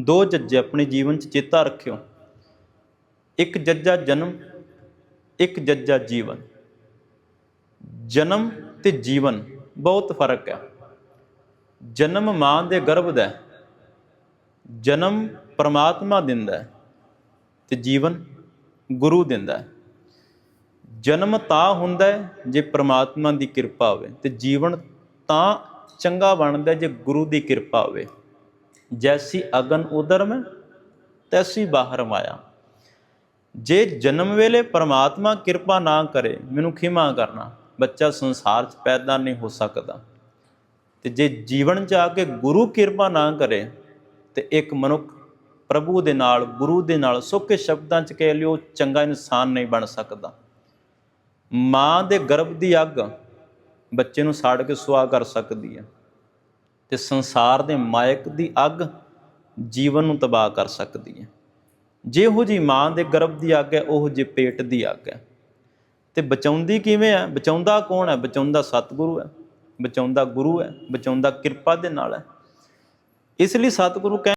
ਦੋ ਜੱਜੇ ਆਪਣੇ ਜੀਵਨ 'ਚ ਚੇਤਾ ਰੱਖਿਓ। ਇੱਕ ਜੱਜਾ ਜਨਮ, ਇੱਕ ਜੱਜਾ ਜੀਵਨ। ਜਨਮ ਤੇ ਜੀਵਨ ਬਹੁਤ ਫ਼ਰਕ ਹੈ। ਜਨਮ ਮਾਂ ਦੇ ਗਰਭ ਦਾ ਜਨਮ ਪਰਮਾਤਮਾ ਦਿੰਦਾ ਹੈ ਤੇ ਜੀਵਨ ਗੁਰੂ ਦਿੰਦਾ ਹੈ। ਜਨਮ ਤਾਂ ਹੁੰਦਾ ਹੈ ਜੇ ਪਰਮਾਤਮਾ ਦੀ ਕਿਰਪਾ ਹੋਵੇ ਤੇ ਜੀਵਨ ਤਾਂ ਚੰਗਾ ਬਣਦਾ ਜੇ ਗੁਰੂ ਦੀ ਕਿਰਪਾ ਹੋਵੇ। ਜੈਸੀ ਅਗਨ ਉਦਰ ਮੈਂ ਤੈਸੀ ਬਾਹਰ ਮਾਇਆ ਜੇ ਜਨਮ ਵੇਲੇ ਪਰਮਾਤਮਾ ਕਿਰਪਾ ਨਾ ਕਰੇ ਮੈਨੂੰ ਖਿਮਾ ਕਰਨਾ ਬੱਚਾ ਸੰਸਾਰ 'ਚ ਪੈਦਾ ਨਹੀਂ ਹੋ ਸਕਦਾ ਤੇ ਜੇ ਜੀਵਨ 'ਚ ਆ ਕੇ ਗੁਰੂ ਕਿਰਪਾ ਨਾ ਕਰੇ ਤੇ ਇੱਕ ਮਨੁੱਖ ਪ੍ਰਭੂ ਦੇ ਨਾਲ ਗੁਰੂ ਦੇ ਨਾਲ ਸੁੱਕੇ ਸ਼ਬਦਾਂ 'ਚ ਕਹਿ ਲਿਓ ਚੰਗਾ ਇਨਸਾਨ ਨਹੀਂ ਬਣ ਸਕਦਾ ਮਾਂ ਦੇ ਗਰਭ ਦੀ ਅੱਗ ਬੱਚੇ ਨੂੰ ਸਾੜ ਕੇ ਸੁਆਹ ਕਰ ਸਕਦੀ ਹੈ ਤੇ ਸੰਸਾਰ ਦੇ ਮਾਇਕ ਦੀ ਅੱਗ ਜੀਵਨ ਨੂੰ ਤਬਾਹ ਕਰ ਸਕਦੀ ਹੈ। ਜਿਹੋ ਜੀ ਮਾਂ ਦੇ ਗਰਭ ਦੀ ਅੱਗ ਹੈ, ਉਹ ਜੇ ਪੇਟ ਦੀ ਅੱਗ ਹੈ। ਤੇ ਬਚਾਉਂਦੀ ਕਿਵੇਂ ਹੈ? ਬਚਾਉਂਦਾ ਕੌਣ ਹੈ? ਬਚਾਉਂਦਾ ਸਤਿਗੁਰੂ ਹੈ, ਬਚਾਉਂਦਾ ਗੁਰੂ ਹੈ, ਬਚਾਉਂਦਾ ਕਿਰਪਾ ਦੇ ਨਾਲ ਹੈ। ਇਸ ਲਈ ਸਤਿਗੁਰੂ ਕਹਿ